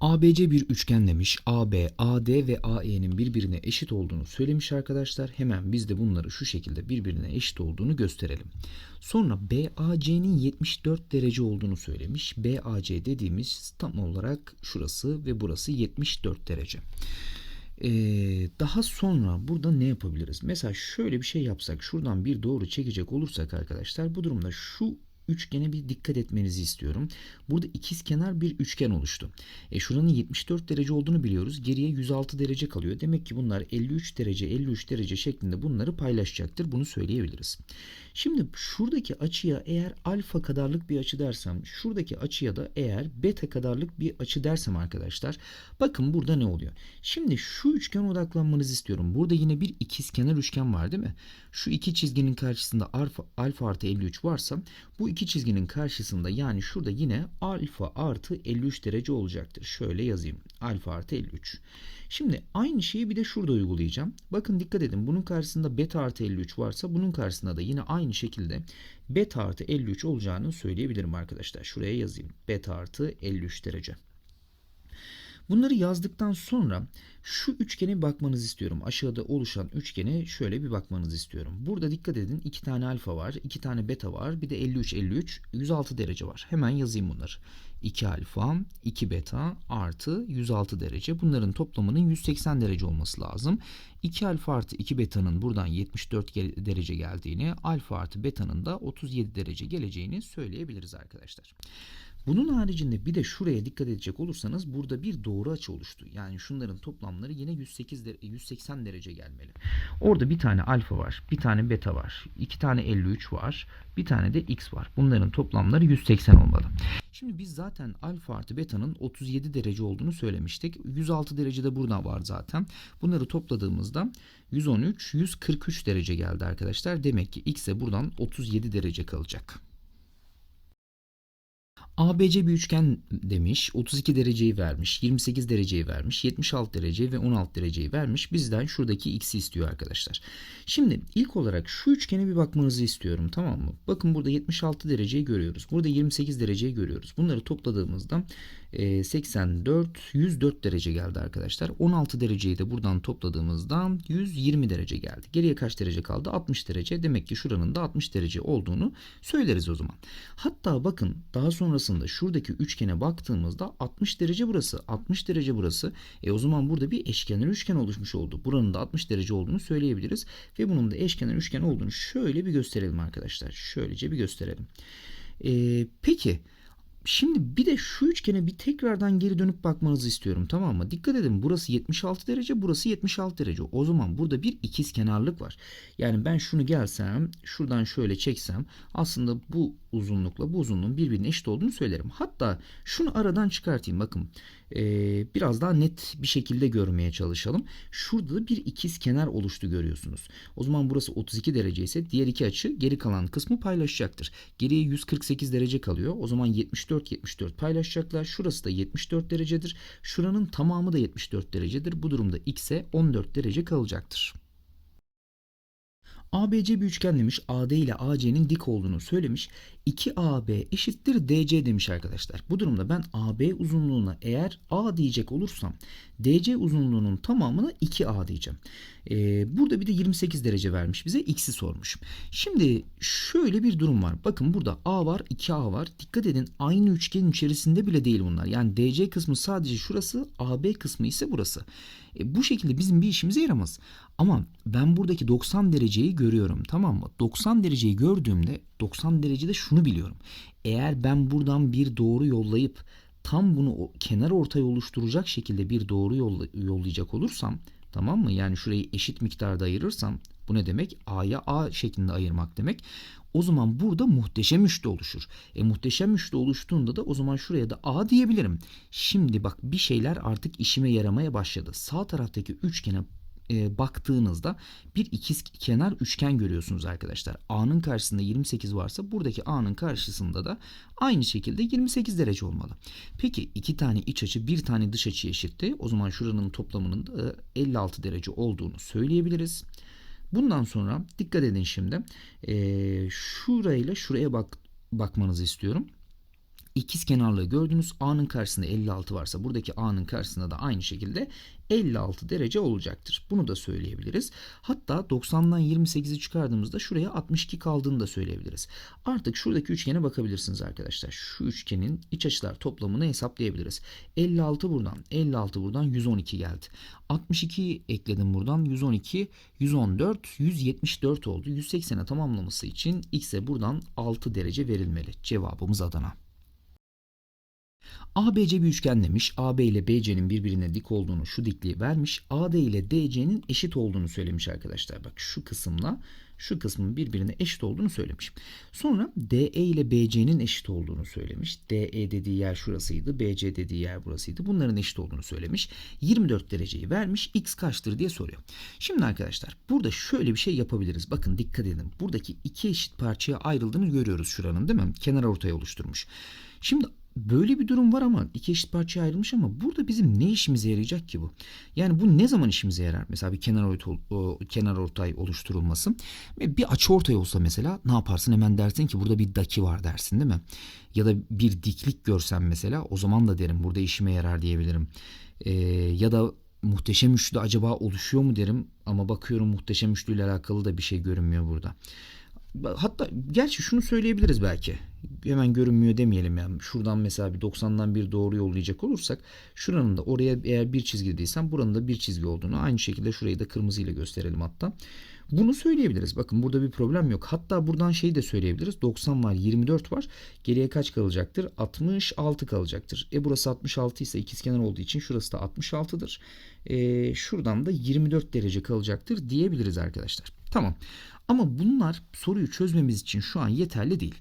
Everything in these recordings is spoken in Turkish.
ABC bir üçgen demiş. AB, AD ve AE'nin birbirine eşit olduğunu söylemiş arkadaşlar. Hemen biz de bunları şu şekilde birbirine eşit olduğunu gösterelim. Sonra BAC'nin 74 derece olduğunu söylemiş. BAC dediğimiz tam olarak şurası ve burası 74 derece. Ee, daha sonra burada ne yapabiliriz? Mesela şöyle bir şey yapsak, şuradan bir doğru çekecek olursak arkadaşlar, bu durumda şu üçgene bir dikkat etmenizi istiyorum. Burada ikiz kenar bir üçgen oluştu. E şuranın 74 derece olduğunu biliyoruz. Geriye 106 derece kalıyor. Demek ki bunlar 53 derece 53 derece şeklinde bunları paylaşacaktır. Bunu söyleyebiliriz. Şimdi şuradaki açıya eğer alfa kadarlık bir açı dersem, şuradaki açıya da eğer beta kadarlık bir açı dersem arkadaşlar, bakın burada ne oluyor? Şimdi şu üçgene odaklanmanızı istiyorum. Burada yine bir ikiz kenar üçgen var değil mi? Şu iki çizginin karşısında alfa, alfa artı 53 varsa bu iki çizginin karşısında yani şurada yine alfa artı 53 derece olacaktır. Şöyle yazayım. Alfa artı 53. Şimdi aynı şeyi bir de şurada uygulayacağım. Bakın dikkat edin. Bunun karşısında beta artı 53 varsa bunun karşısında da yine aynı şekilde beta artı 53 olacağını söyleyebilirim arkadaşlar. Şuraya yazayım. Beta artı 53 derece. Bunları yazdıktan sonra şu üçgene bakmanızı istiyorum. Aşağıda oluşan üçgene şöyle bir bakmanızı istiyorum. Burada dikkat edin iki tane alfa var, iki tane beta var, bir de 53 53 106 derece var. Hemen yazayım bunları. 2 alfa, 2 beta artı 106 derece. Bunların toplamının 180 derece olması lazım. 2 alfa artı 2 beta'nın buradan 74 derece geldiğini, alfa artı beta'nın da 37 derece geleceğini söyleyebiliriz arkadaşlar. Bunun haricinde bir de şuraya dikkat edecek olursanız burada bir doğru açı oluştu. Yani şunların toplamları yine 108 de, 180 derece gelmeli. Orada bir tane alfa var, bir tane beta var, iki tane 53 var, bir tane de x var. Bunların toplamları 180 olmalı. Şimdi biz zaten alfa artı beta'nın 37 derece olduğunu söylemiştik. 106 derece de buradan var zaten. Bunları topladığımızda 113, 143 derece geldi arkadaşlar. Demek ki x'e buradan 37 derece kalacak. ABC bir üçgen demiş. 32 dereceyi vermiş. 28 dereceyi vermiş. 76 derece ve 16 dereceyi vermiş. Bizden şuradaki x'i istiyor arkadaşlar. Şimdi ilk olarak şu üçgene bir bakmanızı istiyorum. Tamam mı? Bakın burada 76 dereceyi görüyoruz. Burada 28 dereceyi görüyoruz. Bunları topladığımızda 84, 104 derece geldi arkadaşlar. 16 dereceyi de buradan topladığımızda 120 derece geldi. Geriye kaç derece kaldı? 60 derece. Demek ki şuranın da 60 derece olduğunu söyleriz o zaman. Hatta bakın daha sonrasında şuradaki üçgene baktığımızda 60 derece burası, 60 derece burası. E o zaman burada bir eşkenar üçgen oluşmuş oldu. Buranın da 60 derece olduğunu söyleyebiliriz. Ve bunun da eşkenar üçgen olduğunu şöyle bir gösterelim arkadaşlar. Şöylece bir gösterelim. E, peki... Şimdi bir de şu üçgene bir tekrardan geri dönüp bakmanızı istiyorum tamam mı? Dikkat edin burası 76 derece burası 76 derece. O zaman burada bir ikiz kenarlık var. Yani ben şunu gelsem şuradan şöyle çeksem aslında bu uzunlukla bu uzunluğun birbirine eşit olduğunu söylerim. Hatta şunu aradan çıkartayım bakın. Ee, biraz daha net bir şekilde görmeye çalışalım. Şurada da bir ikiz kenar oluştu görüyorsunuz. O zaman burası 32 derece ise diğer iki açı geri kalan kısmı paylaşacaktır. Geriye 148 derece kalıyor. O zaman 74 74 paylaşacaklar. Şurası da 74 derecedir. Şuranın tamamı da 74 derecedir. Bu durumda x'e 14 derece kalacaktır. ABC bir üçgen demiş. AD ile AC'nin dik olduğunu söylemiş. 2AB eşittir DC demiş arkadaşlar. Bu durumda ben AB uzunluğuna eğer A diyecek olursam DC uzunluğunun tamamına 2A diyeceğim. Ee, burada bir de 28 derece vermiş bize. X'i sormuş. Şimdi şöyle bir durum var. Bakın burada A var 2A var. Dikkat edin aynı üçgenin içerisinde bile değil bunlar. Yani DC kısmı sadece şurası AB kısmı ise burası. E, bu şekilde bizim bir işimize yaramaz. Ama ben buradaki 90 dereceyi görüyorum tamam mı? 90 dereceyi gördüğümde 90 derecede şunu biliyorum. Eğer ben buradan bir doğru yollayıp tam bunu kenar ortaya oluşturacak şekilde bir doğru yolla, yollayacak olursam tamam mı? Yani şurayı eşit miktarda ayırırsam bu ne demek? A'ya A şeklinde ayırmak demek. O zaman burada muhteşem üçlü oluşur. E muhteşem üçlü oluştuğunda da o zaman şuraya da A diyebilirim. Şimdi bak bir şeyler artık işime yaramaya başladı. Sağ taraftaki üçgene e, baktığınızda bir ikiz kenar üçgen görüyorsunuz arkadaşlar. A'nın karşısında 28 varsa buradaki A'nın karşısında da aynı şekilde 28 derece olmalı. Peki iki tane iç açı bir tane dış açı eşitti. O zaman şuranın toplamının da 56 derece olduğunu söyleyebiliriz. Bundan sonra dikkat edin şimdi. E, şurayla şuraya bak bakmanızı istiyorum. İkiz kenarlığı gördünüz. A'nın karşısında 56 varsa buradaki A'nın karşısında da aynı şekilde 56 derece olacaktır. Bunu da söyleyebiliriz. Hatta 90'dan 28'i çıkardığımızda şuraya 62 kaldığını da söyleyebiliriz. Artık şuradaki üçgene bakabilirsiniz arkadaşlar. Şu üçgenin iç açılar toplamını hesaplayabiliriz. 56 buradan, 56 buradan 112 geldi. 62'yi ekledim buradan 112, 114, 174 oldu. 180'e tamamlaması için x'e buradan 6 derece verilmeli. Cevabımız Adana. ABC bir üçgen demiş. AB ile BC'nin birbirine dik olduğunu, şu dikliği vermiş. AD ile DC'nin eşit olduğunu söylemiş arkadaşlar. Bak şu kısımla şu kısmın birbirine eşit olduğunu söylemiş. Sonra DE ile BC'nin eşit olduğunu söylemiş. DE dediği yer şurasıydı. BC dediği yer burasıydı. Bunların eşit olduğunu söylemiş. 24 dereceyi vermiş. X kaçtır diye soruyor. Şimdi arkadaşlar burada şöyle bir şey yapabiliriz. Bakın dikkat edin. Buradaki iki eşit parçaya ayrıldığını görüyoruz şuranın değil mi? Kenar ortaya oluşturmuş. Şimdi Böyle bir durum var ama iki eşit parçaya ayrılmış ama burada bizim ne işimize yarayacak ki bu? Yani bu ne zaman işimize yarar? Mesela bir kenar ortay, kenar ortay oluşturulması. Bir açı ortay olsa mesela ne yaparsın? Hemen dersin ki burada bir daki var dersin değil mi? Ya da bir diklik görsem mesela o zaman da derim burada işime yarar diyebilirim. Ee, ya da muhteşem üçlü acaba oluşuyor mu derim ama bakıyorum muhteşem üçlü ile alakalı da bir şey görünmüyor burada. Hatta gerçi şunu söyleyebiliriz belki. Hemen görünmüyor demeyelim yani. Şuradan mesela bir 90'dan bir doğru yollayacak olursak şuranın da oraya eğer bir çizgi değilsen buranın da bir çizgi olduğunu aynı şekilde şurayı da kırmızıyla gösterelim hatta. Bunu söyleyebiliriz. Bakın burada bir problem yok. Hatta buradan şeyi de söyleyebiliriz. 90 var 24 var. Geriye kaç kalacaktır? 66 kalacaktır. E burası 66 ise ikizkenar olduğu için şurası da 66'dır. E, şuradan da 24 derece kalacaktır diyebiliriz arkadaşlar. Tamam. Ama bunlar soruyu çözmemiz için şu an yeterli değil.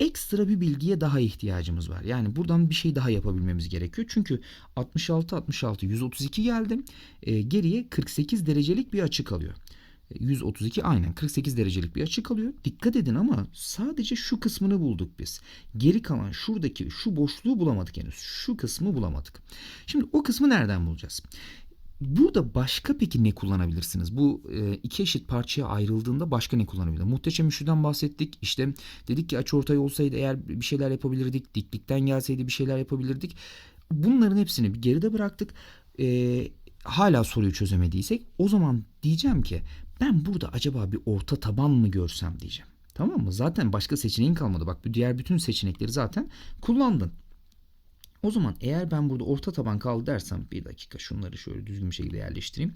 Ekstra bir bilgiye daha ihtiyacımız var. Yani buradan bir şey daha yapabilmemiz gerekiyor. Çünkü 66 66 132 geldi. E, geriye 48 derecelik bir açı kalıyor. 132 aynen 48 derecelik bir açı kalıyor. Dikkat edin ama sadece şu kısmını bulduk biz. Geri kalan şuradaki şu boşluğu bulamadık henüz. Şu kısmı bulamadık. Şimdi o kısmı nereden bulacağız? Burada başka peki ne kullanabilirsiniz? Bu e, iki eşit parçaya ayrıldığında başka ne kullanabilir? Muhteşem üçlüden bahsettik. İşte dedik ki açıortay olsaydı eğer bir şeyler yapabilirdik. Diklikten gelseydi bir şeyler yapabilirdik. Bunların hepsini bir geride bıraktık. E, hala soruyu çözemediysek o zaman diyeceğim ki ben burada acaba bir orta taban mı görsem diyeceğim. Tamam mı? Zaten başka seçeneğin kalmadı. Bak bu diğer bütün seçenekleri zaten kullandın. O zaman eğer ben burada orta taban kaldı dersem bir dakika şunları şöyle düzgün bir şekilde yerleştireyim.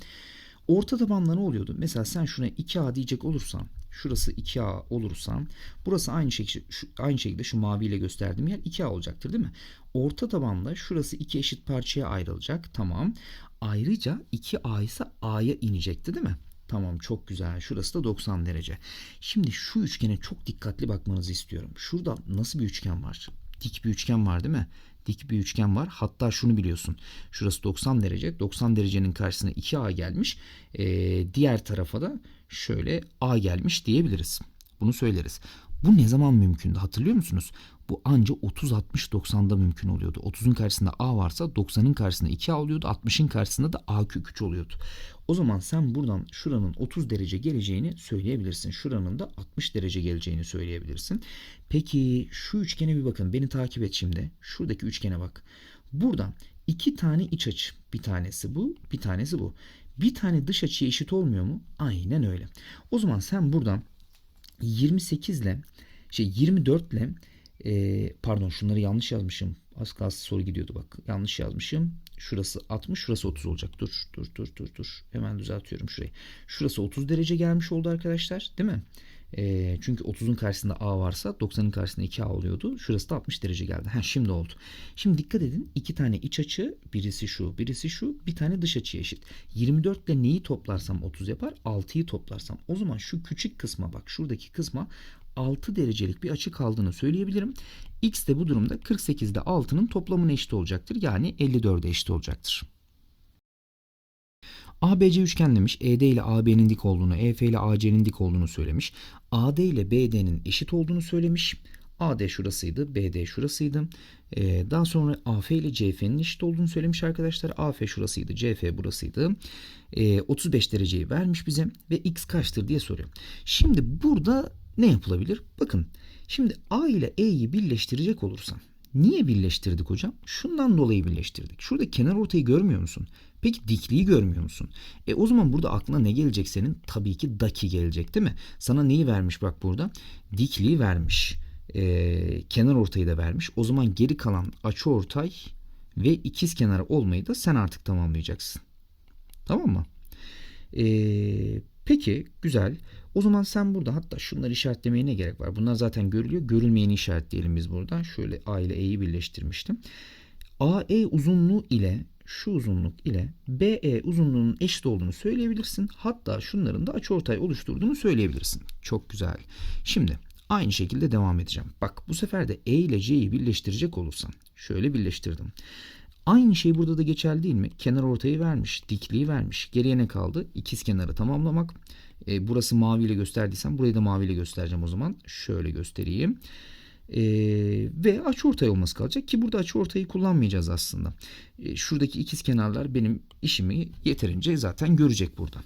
Orta tabanda ne oluyordu? Mesela sen şuna 2A diyecek olursan, şurası 2A olursa, burası aynı şekilde şu, aynı şekilde şu maviyle gösterdiğim yer 2A olacaktır değil mi? Orta tabanda şurası iki eşit parçaya ayrılacak. Tamam. Ayrıca 2A ise A'ya inecekti değil mi? Tamam çok güzel. Şurası da 90 derece. Şimdi şu üçgene çok dikkatli bakmanızı istiyorum. Şurada nasıl bir üçgen var? Dik bir üçgen var değil mi? Dik bir üçgen var. Hatta şunu biliyorsun. Şurası 90 derece. 90 derecenin karşısına 2A gelmiş. Ee, diğer tarafa da şöyle A gelmiş diyebiliriz. Bunu söyleriz. Bu ne zaman mümkündü hatırlıyor musunuz? Bu anca 30-60-90'da mümkün oluyordu. 30'un karşısında A varsa 90'ın karşısında 2A oluyordu. 60'ın karşısında da A kök 3 oluyordu. O zaman sen buradan şuranın 30 derece geleceğini söyleyebilirsin. Şuranın da 60 derece geleceğini söyleyebilirsin. Peki şu üçgene bir bakın. Beni takip et şimdi. Şuradaki üçgene bak. Buradan iki tane iç açı. Bir tanesi bu, bir tanesi bu. Bir tane dış açıya eşit olmuyor mu? Aynen öyle. O zaman sen buradan 28 ile şey 24 ile e, pardon şunları yanlış yazmışım. Az kalsın soru gidiyordu bak. Yanlış yazmışım. Şurası 60, şurası 30 olacak. Dur, dur, dur, dur, dur. Hemen düzeltiyorum şurayı. Şurası 30 derece gelmiş oldu arkadaşlar. Değil mi? E, çünkü 30'un karşısında A varsa 90'ın karşısında 2A oluyordu. Şurası da 60 derece geldi. Ha şimdi oldu. Şimdi dikkat edin. iki tane iç açı. Birisi şu, birisi şu. Bir tane dış açı eşit. 24 ile neyi toplarsam 30 yapar? 6'yı toplarsam. O zaman şu küçük kısma bak. Şuradaki kısma 6 derecelik bir açı kaldığını söyleyebilirim. X de bu durumda 48 ile 6'nın toplamına eşit olacaktır. Yani 54'e eşit olacaktır. ABC üçgen demiş. ED ile AB'nin dik olduğunu, EF ile AC'nin dik olduğunu söylemiş. AD ile BD'nin eşit olduğunu söylemiş. AD şurasıydı, BD şurasıydı. Ee, daha sonra AF ile CF'nin eşit olduğunu söylemiş arkadaşlar. AF şurasıydı, CF burasıydı. Ee, 35 dereceyi vermiş bize ve X kaçtır diye soruyor. Şimdi burada ne yapılabilir? Bakın şimdi A ile E'yi birleştirecek olursam Niye birleştirdik hocam? Şundan dolayı birleştirdik. Şurada kenar ortayı görmüyor musun? Peki dikliği görmüyor musun? E o zaman burada aklına ne gelecek senin? Tabii ki daki gelecek değil mi? Sana neyi vermiş bak burada? Dikliği vermiş. E, kenar ortayı da vermiş. O zaman geri kalan açı ortay ve ikiz kenar olmayı da sen artık tamamlayacaksın. Tamam mı? Ee, peki güzel. O zaman sen burada hatta şunları işaretlemeye ne gerek var? Bunlar zaten görülüyor. Görülmeyeni işaretleyelim biz buradan. Şöyle A ile E'yi birleştirmiştim. AE uzunluğu ile şu uzunluk ile BE uzunluğunun eşit olduğunu söyleyebilirsin. Hatta şunların da açıortay oluşturduğunu söyleyebilirsin. Çok güzel. Şimdi aynı şekilde devam edeceğim. Bak bu sefer de E ile C'yi birleştirecek olursam. Şöyle birleştirdim. Aynı şey burada da geçerli değil mi? Kenar ortayı vermiş, dikliği vermiş. Geriye ne kaldı? İkiz kenarı tamamlamak. E, burası maviyle gösterdiysem burayı da maviyle göstereceğim o zaman. Şöyle göstereyim. E, ve açıortay olması kalacak ki burada açıortayı kullanmayacağız aslında. E, şuradaki ikiz kenarlar benim işimi yeterince zaten görecek burada.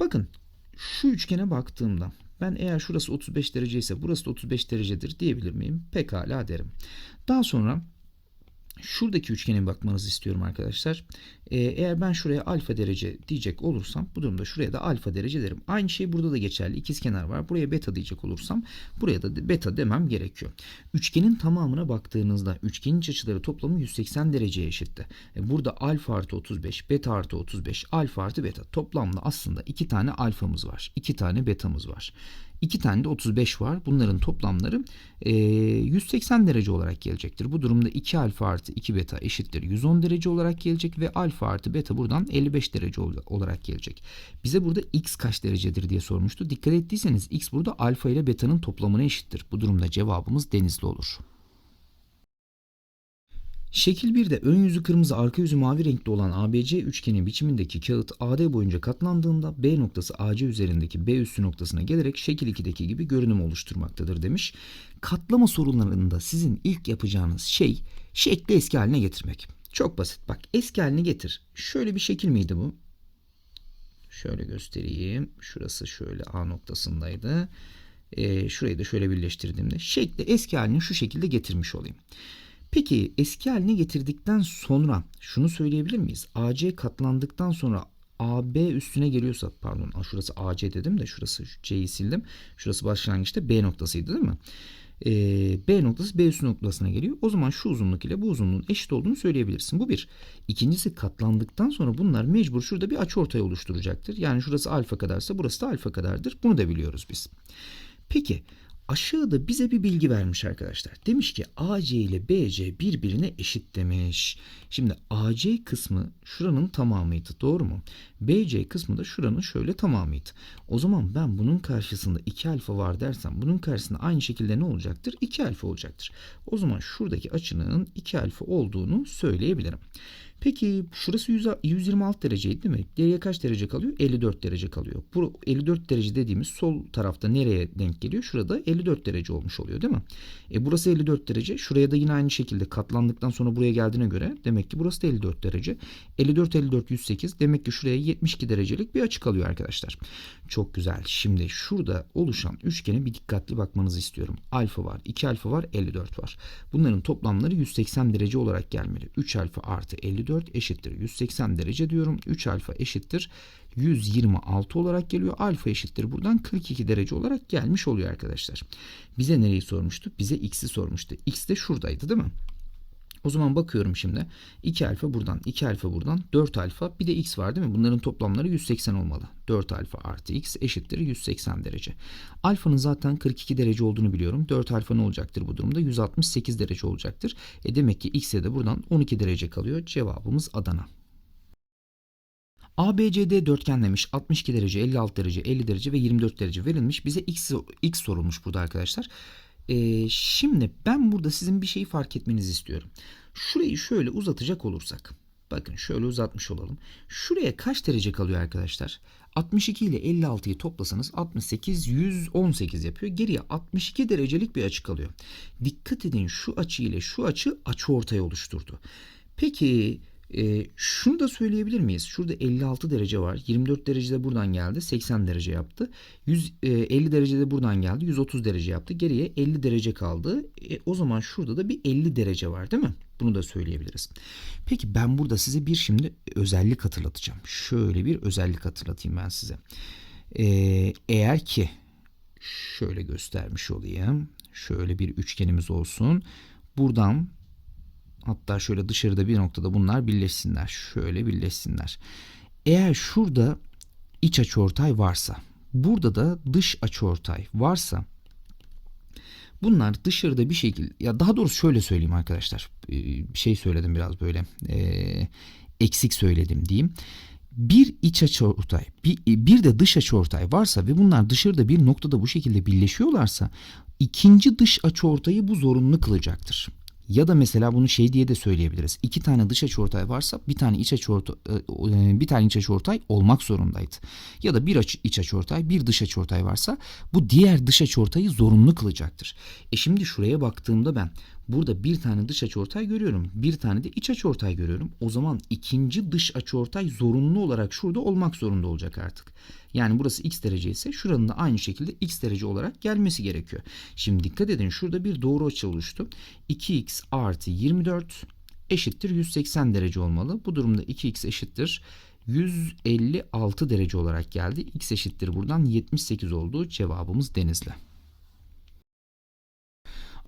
Bakın şu üçgene baktığımda ben eğer şurası 35 derece ise burası da 35 derecedir diyebilir miyim? Pekala derim. Daha sonra şuradaki üçgene bakmanızı istiyorum arkadaşlar. Ee, eğer ben şuraya alfa derece diyecek olursam bu durumda şuraya da alfa derece derim. Aynı şey burada da geçerli. İkiz kenar var. Buraya beta diyecek olursam buraya da beta demem gerekiyor. Üçgenin tamamına baktığınızda üçgenin iç açıları toplamı 180 dereceye eşitti. E, burada alfa artı 35, beta artı 35, alfa artı beta. Toplamda aslında iki tane alfamız var. iki tane betamız var. İki tane de 35 var. Bunların toplamları e, 180 derece olarak gelecektir. Bu durumda 2 alfa artı 2 beta eşittir 110 derece olarak gelecek ve alfa artı beta buradan 55 derece olarak gelecek. Bize burada x kaç derecedir diye sormuştu. Dikkat ettiyseniz x burada alfa ile beta'nın toplamına eşittir. Bu durumda cevabımız denizli olur. Şekil 1'de ön yüzü kırmızı arka yüzü mavi renkli olan ABC üçgeni biçimindeki kağıt AD boyunca katlandığında B noktası AC üzerindeki B üssü noktasına gelerek şekil 2'deki gibi görünüm oluşturmaktadır demiş. Katlama sorunlarında sizin ilk yapacağınız şey şekli eski haline getirmek. Çok basit. Bak eski haline getir. Şöyle bir şekil miydi bu? Şöyle göstereyim. Şurası şöyle A noktasındaydı. Ee, şurayı da şöyle birleştirdiğimde şekli eski haline şu şekilde getirmiş olayım. Peki eski haline getirdikten sonra şunu söyleyebilir miyiz? AC katlandıktan sonra AB üstüne geliyorsa pardon şurası AC dedim de şurası C'yi sildim. Şurası başlangıçta B noktasıydı değil mi? Ee, B noktası B üstü noktasına geliyor. O zaman şu uzunluk ile bu uzunluğun eşit olduğunu söyleyebilirsin. Bu bir. İkincisi katlandıktan sonra bunlar mecbur şurada bir açıortay oluşturacaktır. Yani şurası alfa kadarsa burası da alfa kadardır. Bunu da biliyoruz biz. Peki Aşağıda bize bir bilgi vermiş arkadaşlar. Demiş ki AC ile BC birbirine eşit demiş. Şimdi AC kısmı şuranın tamamıydı doğru mu? BC kısmı da şuranın şöyle tamamıydı. O zaman ben bunun karşısında 2 alfa var dersem bunun karşısında aynı şekilde ne olacaktır? 2 alfa olacaktır. O zaman şuradaki açının 2 alfa olduğunu söyleyebilirim. Peki şurası 100, 126 dereceydi değil mi? Geriye kaç derece kalıyor? 54 derece kalıyor. Bu 54 derece dediğimiz sol tarafta nereye denk geliyor? Şurada 54 derece olmuş oluyor değil mi? E burası 54 derece. Şuraya da yine aynı şekilde katlandıktan sonra buraya geldiğine göre demek ki burası da 54 derece. 54 54 108 demek ki şuraya 72 derecelik bir açı kalıyor arkadaşlar. Çok güzel. Şimdi şurada oluşan üçgene bir dikkatli bakmanızı istiyorum. Alfa var, 2 alfa var, 54 var. Bunların toplamları 180 derece olarak gelmeli. 3 alfa artı 54 4 eşittir 180 derece diyorum. 3 alfa eşittir 126 olarak geliyor. Alfa eşittir buradan 42 derece olarak gelmiş oluyor arkadaşlar. Bize nereyi sormuştu? Bize x'i sormuştu. x de şuradaydı değil mi? O zaman bakıyorum şimdi. 2 alfa buradan, 2 alfa buradan, 4 alfa bir de x var değil mi? Bunların toplamları 180 olmalı. 4 alfa artı x eşittir 180 derece. Alfanın zaten 42 derece olduğunu biliyorum. 4 alfa ne olacaktır bu durumda? 168 derece olacaktır. E demek ki x'e de buradan 12 derece kalıyor. Cevabımız Adana. ABCD dörtgenlemiş 62 derece, 56 derece, 50 derece ve 24 derece verilmiş. Bize x, x sorulmuş burada arkadaşlar. Ee, şimdi ben burada sizin bir şeyi fark etmenizi istiyorum. Şurayı şöyle uzatacak olursak. Bakın şöyle uzatmış olalım. Şuraya kaç derece kalıyor arkadaşlar? 62 ile 56'yı toplasanız 68 118 yapıyor. Geriye 62 derecelik bir açı kalıyor. Dikkat edin şu açı ile şu açı açı ortaya oluşturdu. Peki E, şunu da söyleyebilir miyiz? Şurada 56 derece var. 24 derecede buradan geldi. 80 derece yaptı. 150 derecede buradan geldi. 130 derece yaptı. Geriye 50 derece kaldı. E, o zaman şurada da bir 50 derece var değil mi? Bunu da söyleyebiliriz. Peki ben burada size bir şimdi özellik hatırlatacağım. Şöyle bir özellik hatırlatayım ben size. Ee, eğer ki şöyle göstermiş olayım. Şöyle bir üçgenimiz olsun. Buradan hatta şöyle dışarıda bir noktada bunlar birleşsinler. Şöyle birleşsinler. Eğer şurada iç açıortay varsa, burada da dış açıortay varsa bunlar dışarıda bir şekilde ya daha doğrusu şöyle söyleyeyim arkadaşlar. Ee, Bir şey söyledim biraz böyle ee, eksik söyledim diyeyim. Bir iç açıortay, bir, bir de dış açıortay varsa ve bunlar dışarıda bir noktada bu şekilde birleşiyorlarsa ikinci dış açıortayı bu zorunlu kılacaktır. Ya da mesela bunu şey diye de söyleyebiliriz. İki tane dış açıortay varsa bir tane iç açıortay bir tane iç açıortay olmak zorundaydı. Ya da bir açı, iç açıortay, bir dış açıortay varsa bu diğer dış açıortayı zorunlu kılacaktır. E şimdi şuraya baktığımda ben burada bir tane dış açıortay görüyorum. Bir tane de iç açıortay görüyorum. O zaman ikinci dış açıortay zorunlu olarak şurada olmak zorunda olacak artık. Yani burası x derece ise şuranın da aynı şekilde x derece olarak gelmesi gerekiyor. Şimdi dikkat edin şurada bir doğru açı oluştu. 2x artı 24 eşittir 180 derece olmalı. Bu durumda 2x eşittir 156 derece olarak geldi. x eşittir buradan 78 oldu. Cevabımız Denizli.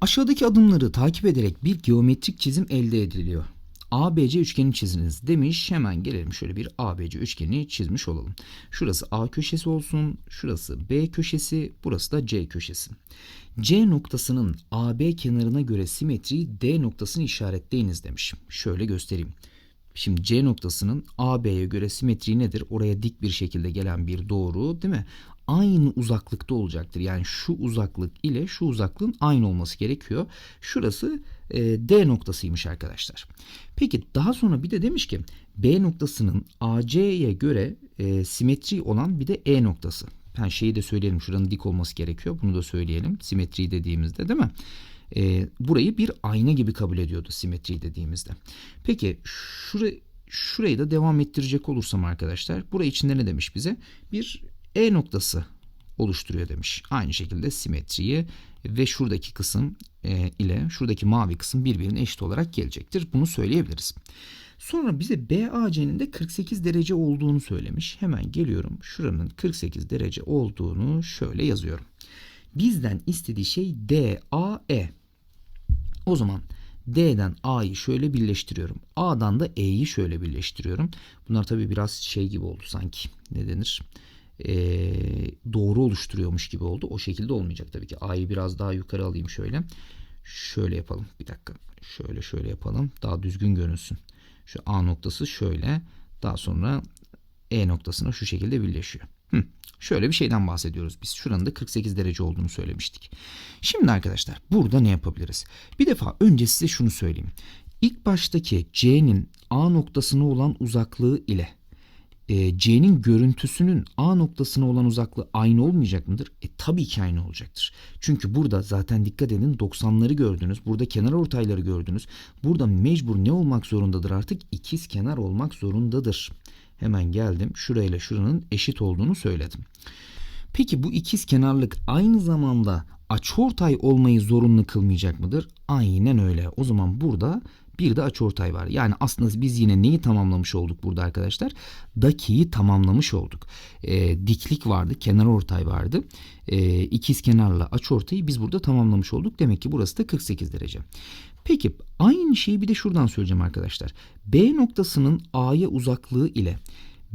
Aşağıdaki adımları takip ederek bir geometrik çizim elde ediliyor. ABC üçgeni çiziniz demiş. Hemen gelelim şöyle bir ABC üçgeni çizmiş olalım. Şurası A köşesi olsun. Şurası B köşesi. Burası da C köşesi. C noktasının AB kenarına göre simetriyi D noktasını işaretleyiniz demiş. Şöyle göstereyim. Şimdi C noktasının AB'ye göre simetriği nedir? Oraya dik bir şekilde gelen bir doğru değil mi? Aynı uzaklıkta olacaktır. Yani şu uzaklık ile şu uzaklığın aynı olması gerekiyor. Şurası e, D noktasıymış arkadaşlar. Peki daha sonra bir de demiş ki B noktasının AC'ye göre e, simetri olan bir de E noktası. Ben şeyi de söyleyelim şuranın dik olması gerekiyor. Bunu da söyleyelim. Simetri dediğimizde değil mi? E, burayı bir ayna gibi kabul ediyordu simetri dediğimizde. Peki şurayı şurayı da devam ettirecek olursam arkadaşlar burayı içinde ne demiş bize? Bir E noktası oluşturuyor demiş. Aynı şekilde simetriyi ve şuradaki kısım e, ile şuradaki mavi kısım birbirine eşit olarak gelecektir. Bunu söyleyebiliriz. Sonra bize BAC'nin de 48 derece olduğunu söylemiş. Hemen geliyorum. Şuranın 48 derece olduğunu şöyle yazıyorum. Bizden istediği şey DAE. O zaman D'den A'yı şöyle birleştiriyorum. A'dan da E'yi şöyle birleştiriyorum. Bunlar tabii biraz şey gibi oldu sanki. Ne denir? Ee, doğru oluşturuyormuş gibi oldu. O şekilde olmayacak tabii ki. A'yı biraz daha yukarı alayım şöyle. Şöyle yapalım. Bir dakika. Şöyle şöyle yapalım. Daha düzgün görünsün. Şu A noktası şöyle. Daha sonra E noktasına şu şekilde birleşiyor. Hı. Şöyle bir şeyden bahsediyoruz biz. Şuranın da 48 derece olduğunu söylemiştik. Şimdi arkadaşlar burada ne yapabiliriz? Bir defa önce size şunu söyleyeyim. İlk baştaki C'nin A noktasına olan uzaklığı ile e, C'nin görüntüsünün A noktasına olan uzaklığı aynı olmayacak mıdır? E tabii ki aynı olacaktır. Çünkü burada zaten dikkat edin 90'ları gördünüz. Burada kenar ortayları gördünüz. Burada mecbur ne olmak zorundadır artık? İkiz kenar olmak zorundadır. Hemen geldim. Şurayla şuranın eşit olduğunu söyledim. Peki bu ikiz kenarlık aynı zamanda açıortay olmayı zorunlu kılmayacak mıdır? Aynen öyle. O zaman burada bir de açıortay var. Yani aslında biz yine neyi tamamlamış olduk burada arkadaşlar? Dakiyi tamamlamış olduk. E, diklik vardı, kenar ortay vardı. E, ikiz kenarla açıortayı biz burada tamamlamış olduk. Demek ki burası da 48 derece. Peki aynı şeyi bir de şuradan söyleyeceğim arkadaşlar. B noktasının A'ya uzaklığı ile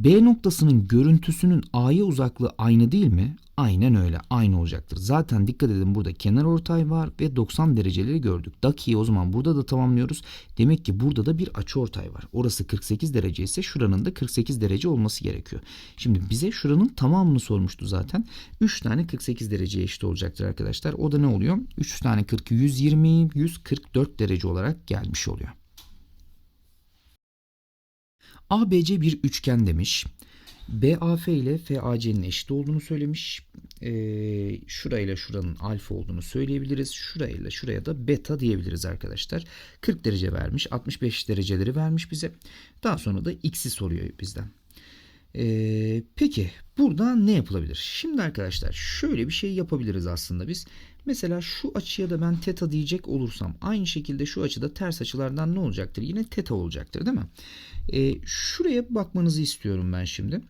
B noktasının görüntüsünün A'ya uzaklığı aynı değil mi? Aynen öyle. Aynı olacaktır. Zaten dikkat edin burada kenar ortay var ve 90 dereceleri gördük. Dakiyi o zaman burada da tamamlıyoruz. Demek ki burada da bir açı ortay var. Orası 48 derece ise şuranın da 48 derece olması gerekiyor. Şimdi bize şuranın tamamını sormuştu zaten. 3 tane 48 dereceye eşit olacaktır arkadaşlar. O da ne oluyor? 3 tane 40 120 144 derece olarak gelmiş oluyor. ABC bir üçgen demiş. BAF ile FAC'nin eşit olduğunu söylemiş. e, şurayla şuranın alfa olduğunu söyleyebiliriz. Şurayla şuraya da beta diyebiliriz arkadaşlar. 40 derece vermiş. 65 dereceleri vermiş bize. Daha sonra da x'i soruyor bizden. Ee, peki burada ne yapılabilir? Şimdi arkadaşlar şöyle bir şey yapabiliriz aslında biz. Mesela şu açıya da ben teta diyecek olursam aynı şekilde şu açıda ters açılardan ne olacaktır? Yine teta olacaktır değil mi? Ee, şuraya bakmanızı istiyorum ben şimdi.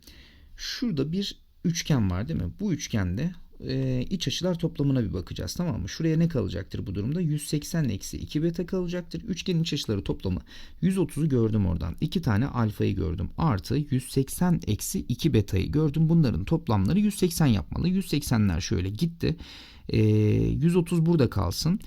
Şurada bir üçgen var değil mi? Bu üçgende e, iç açılar toplamına bir bakacağız tamam mı? Şuraya ne kalacaktır bu durumda? 180 eksi 2 beta kalacaktır. Üçgenin iç açıları toplamı 130'u gördüm oradan. 2 tane alfayı gördüm. Artı 180 eksi 2 betayı gördüm. Bunların toplamları 180 yapmalı. 180'ler şöyle gitti. E, 130 burada kalsın.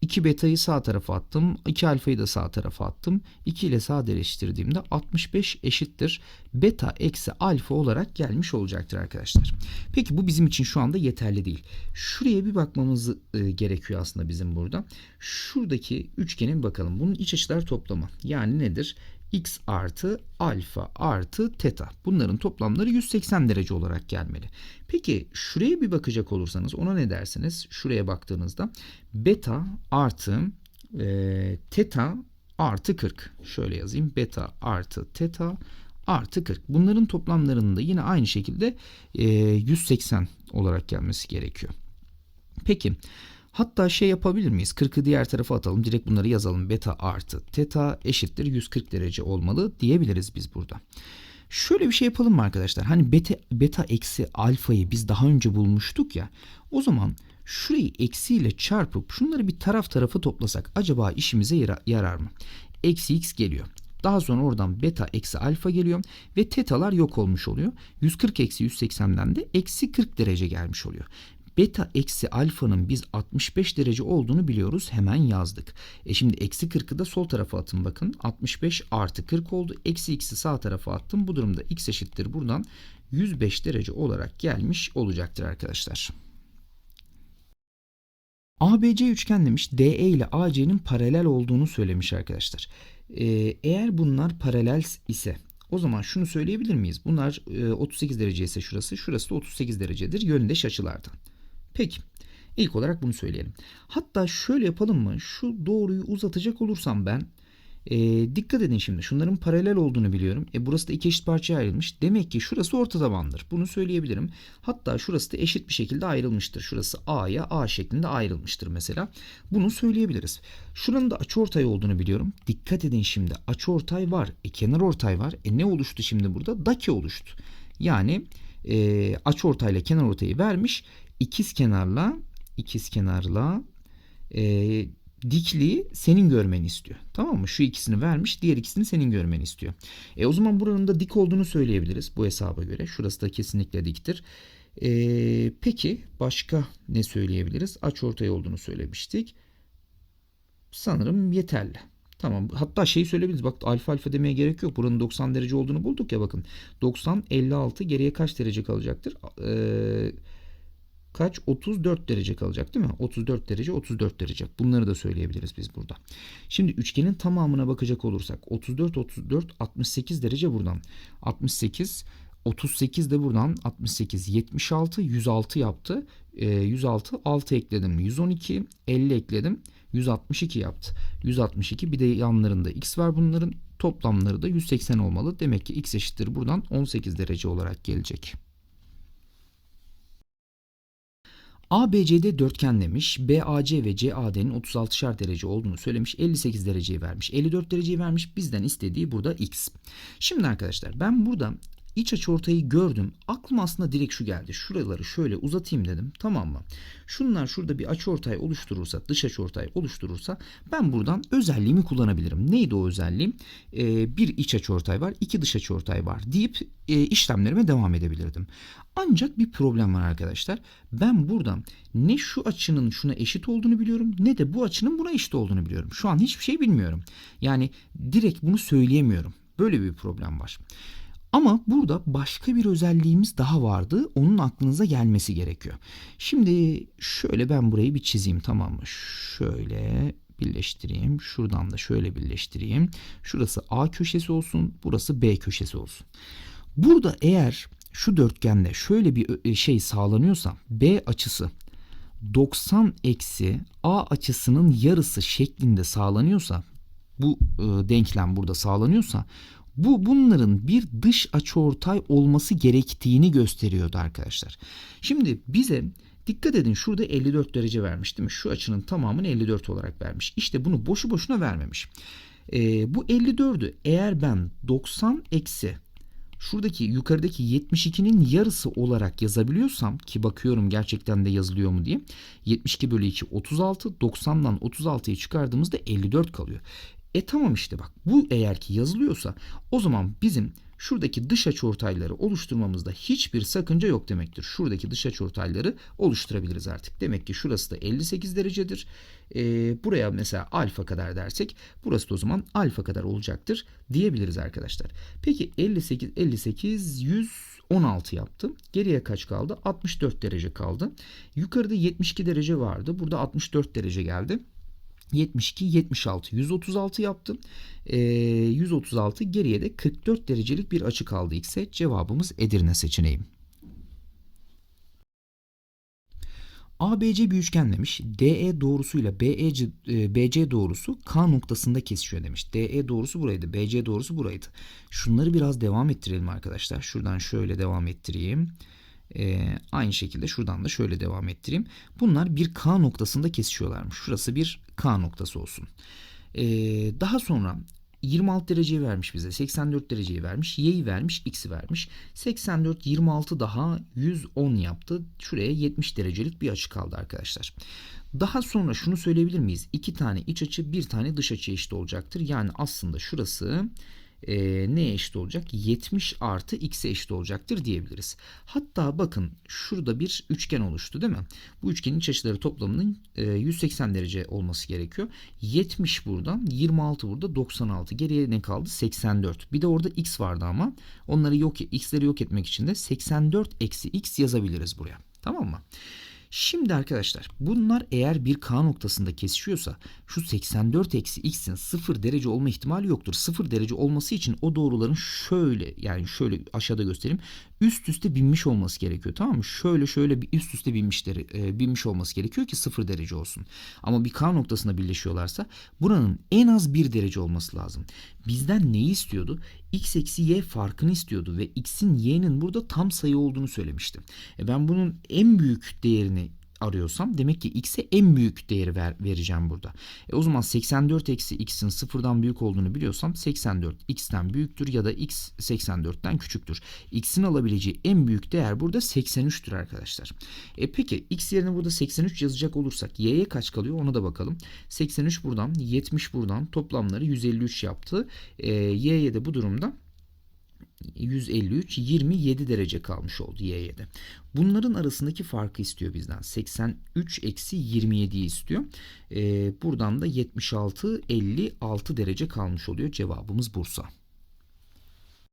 2 betayı sağ tarafa attım. 2 alfayı da sağ tarafa attım. 2 ile sadeleştirdiğimde 65 eşittir. Beta eksi alfa olarak gelmiş olacaktır arkadaşlar. Peki bu bizim için şu anda yeterli değil. Şuraya bir bakmamız e, gerekiyor aslında bizim burada. Şuradaki üçgenin bakalım. Bunun iç açılar toplamı. Yani nedir? x artı alfa artı teta. Bunların toplamları 180 derece olarak gelmeli. Peki şuraya bir bakacak olursanız ona ne dersiniz? Şuraya baktığınızda beta artı e, teta artı 40. Şöyle yazayım. Beta artı teta artı 40. Bunların toplamlarının da yine aynı şekilde e, 180 olarak gelmesi gerekiyor. Peki Hatta şey yapabilir miyiz? 40'ı diğer tarafa atalım. Direkt bunları yazalım. Beta artı teta eşittir 140 derece olmalı diyebiliriz biz burada. Şöyle bir şey yapalım mı arkadaşlar? Hani beta, beta eksi alfayı biz daha önce bulmuştuk ya. O zaman şurayı eksiyle çarpıp şunları bir taraf tarafa toplasak acaba işimize yarar mı? Eksi x geliyor. Daha sonra oradan beta eksi alfa geliyor ve tetalar yok olmuş oluyor. 140 eksi 180'den de eksi 40 derece gelmiş oluyor. Beta eksi alfanın biz 65 derece olduğunu biliyoruz. Hemen yazdık. E şimdi eksi 40'ı da sol tarafa atın bakın. 65 artı 40 oldu. Eksi x'i sağ tarafa attım. Bu durumda x eşittir buradan 105 derece olarak gelmiş olacaktır arkadaşlar. ABC üçgen demiş DE ile AC'nin paralel olduğunu söylemiş arkadaşlar. Ee, eğer bunlar paralel ise o zaman şunu söyleyebilir miyiz? Bunlar 38 e, derece ise şurası, şurası da 38 derecedir yöndeş açılardan. Peki. İlk olarak bunu söyleyelim. Hatta şöyle yapalım mı? Şu doğruyu uzatacak olursam ben e, dikkat edin şimdi. Şunların paralel olduğunu biliyorum. E, burası da iki eşit parçaya ayrılmış. Demek ki şurası orta tabandır. Bunu söyleyebilirim. Hatta şurası da eşit bir şekilde ayrılmıştır. Şurası A'ya A şeklinde ayrılmıştır mesela. Bunu söyleyebiliriz. Şuranın da açıortay olduğunu biliyorum. Dikkat edin şimdi. Açıortay var. E, kenar ortay var. E, ne oluştu şimdi burada? Daki oluştu. Yani e, açıortayla kenar ortayı vermiş ikiz kenarla ikiz kenarla e, dikliği senin görmeni istiyor. Tamam mı? Şu ikisini vermiş, diğer ikisini senin görmeni istiyor. E o zaman buranın da dik olduğunu söyleyebiliriz bu hesaba göre. Şurası da kesinlikle diktir. E, peki başka ne söyleyebiliriz? Aç ortay olduğunu söylemiştik. Sanırım yeterli. Tamam. Hatta şeyi söyleyebiliriz. Bak alfa alfa demeye gerek yok. Buranın 90 derece olduğunu bulduk ya bakın. 90 56 geriye kaç derece kalacaktır? Eee kaç? 34 derece kalacak değil mi? 34 derece 34 derece. Bunları da söyleyebiliriz biz burada. Şimdi üçgenin tamamına bakacak olursak 34 34 68 derece buradan. 68 38 de buradan 68 76 106 yaptı. E, 106 6 ekledim 112 50 ekledim 162 yaptı. 162 bir de yanlarında x var bunların toplamları da 180 olmalı. Demek ki x eşittir buradan 18 derece olarak gelecek. ABCD dörtgen demiş. BAC ve CAD'nin 36'şar derece olduğunu söylemiş. 58 dereceyi vermiş. 54 dereceyi vermiş. Bizden istediği burada x. Şimdi arkadaşlar ben burada iç açı ortayı gördüm. Aklıma aslında direkt şu geldi. Şuraları şöyle uzatayım dedim. Tamam mı? Şunlar şurada bir açı ortay oluşturursa, dış açı ortay oluşturursa ben buradan özelliğimi kullanabilirim. Neydi o özelliğim? Ee, bir iç açı ortay var, iki dış açı ortay var deyip e, işlemlerime devam edebilirdim. Ancak bir problem var arkadaşlar. Ben buradan ne şu açının şuna eşit olduğunu biliyorum ne de bu açının buna eşit olduğunu biliyorum. Şu an hiçbir şey bilmiyorum. Yani direkt bunu söyleyemiyorum. Böyle bir problem var. Ama burada başka bir özelliğimiz daha vardı. Onun aklınıza gelmesi gerekiyor. Şimdi şöyle ben burayı bir çizeyim tamam mı? Şöyle birleştireyim. Şuradan da şöyle birleştireyim. Şurası A köşesi olsun. Burası B köşesi olsun. Burada eğer şu dörtgende şöyle bir ö- şey sağlanıyorsa B açısı 90 eksi A açısının yarısı şeklinde sağlanıyorsa bu e, denklem burada sağlanıyorsa bu bunların bir dış açıortay olması gerektiğini gösteriyordu arkadaşlar. Şimdi bize dikkat edin şurada 54 derece vermiş değil mi? Şu açının tamamını 54 olarak vermiş. İşte bunu boşu boşuna vermemiş. E, bu 54'ü eğer ben 90 eksi şuradaki yukarıdaki 72'nin yarısı olarak yazabiliyorsam ki bakıyorum gerçekten de yazılıyor mu diye 72 bölü 2 36 90'dan 36'yı çıkardığımızda 54 kalıyor. E tamam işte bak bu eğer ki yazılıyorsa o zaman bizim şuradaki dış açıortayları oluşturmamızda hiçbir sakınca yok demektir. Şuradaki dış açıortayları oluşturabiliriz artık. Demek ki şurası da 58 derecedir. Ee, buraya mesela alfa kadar dersek burası da o zaman alfa kadar olacaktır diyebiliriz arkadaşlar. Peki 58 58 116 yaptım. Geriye kaç kaldı? 64 derece kaldı. Yukarıda 72 derece vardı. Burada 64 derece geldi. 72, 76, 136 yaptım. Ee, 136 geriye de 44 derecelik bir açı kaldı x'e. Cevabımız Edirne seçeneği. ABC bir üçgen demiş. DE doğrusuyla BEC, e, BC doğrusu K noktasında kesişiyor demiş. DE doğrusu buraydı. BC doğrusu buraydı. Şunları biraz devam ettirelim arkadaşlar. Şuradan şöyle devam ettireyim. Ee, aynı şekilde şuradan da şöyle devam ettireyim. Bunlar bir K noktasında kesişiyorlarmış. Şurası bir K noktası olsun. Ee, daha sonra 26 dereceyi vermiş bize. 84 dereceyi vermiş. Y'yi vermiş. X'i vermiş. 84, 26 daha 110 yaptı. Şuraya 70 derecelik bir açı kaldı arkadaşlar. Daha sonra şunu söyleyebilir miyiz? İki tane iç açı, bir tane dış açı eşit olacaktır. Yani aslında şurası e, neye eşit olacak? 70 artı x'e eşit olacaktır diyebiliriz. Hatta bakın şurada bir üçgen oluştu değil mi? Bu üçgenin iç açıları toplamının e, 180 derece olması gerekiyor. 70 buradan 26 burada 96 geriye ne kaldı? 84. Bir de orada x vardı ama onları yok x'leri yok etmek için de 84 eksi x yazabiliriz buraya. Tamam mı? Şimdi arkadaşlar bunlar eğer bir K noktasında kesişiyorsa şu 84 eksi x'in 0 derece olma ihtimali yoktur. 0 derece olması için o doğruların şöyle yani şöyle aşağıda göstereyim üst üste binmiş olması gerekiyor tamam mı? Şöyle şöyle bir üst üste binmişleri, e, binmiş olması gerekiyor ki 0 derece olsun. Ama bir K noktasında birleşiyorlarsa buranın en az 1 derece olması lazım. Bizden neyi istiyordu? x eksi y farkını istiyordu ve x'in y'nin burada tam sayı olduğunu söylemişti. E ben bunun en büyük değerini arıyorsam demek ki x'e en büyük değeri ver, vereceğim burada. E o zaman 84 eksi x'in sıfırdan büyük olduğunu biliyorsam 84 x'ten büyüktür ya da x 84'ten küçüktür. x'in alabileceği en büyük değer burada 83'tür arkadaşlar. E peki x yerine burada 83 yazacak olursak y'ye kaç kalıyor ona da bakalım. 83 buradan 70 buradan toplamları 153 yaptı. E, y'ye de bu durumda 153 27 derece kalmış oldu y'ye de. Bunların arasındaki farkı istiyor bizden. 83 eksi 27'yi istiyor. Ee, buradan da 76 56 derece kalmış oluyor. Cevabımız Bursa.